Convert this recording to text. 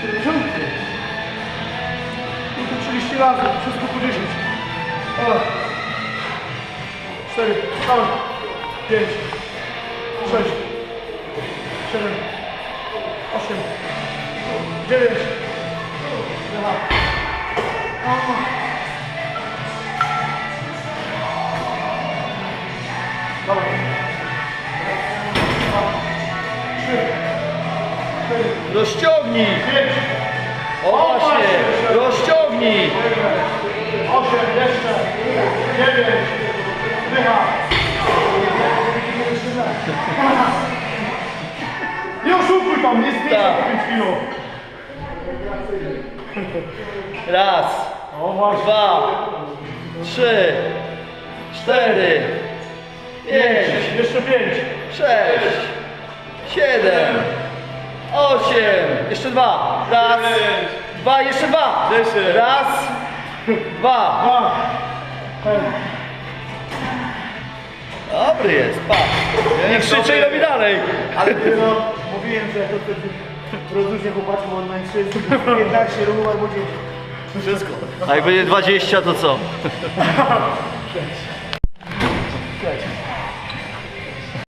70. Tu 30 razy, wszystko po 10. O. 4, 5, 6, 7, 8, 9. Aha. Dobra. Trzy, Rozciągnij! O właśnie! Rozciągnij! osiem, jeszcze, dziewięć, dycha. Nie oszukuj tam, nie zdjęcie Tak. po 5 kilo. Raz, dwa, trzy, cztery, pięć, Jeszcze pięć. sześć, siedem, osiem, jeszcze dwa. Raz, dwa, jeszcze dwa. Raz, dwa. Dobry jest, patrz. Nie krzyczę i robi dalej. Ale no, mówiłem, że to wtedy rozluźnia chłopaczom on na 15 ruchów albo 10. A jak będzie 20 to co?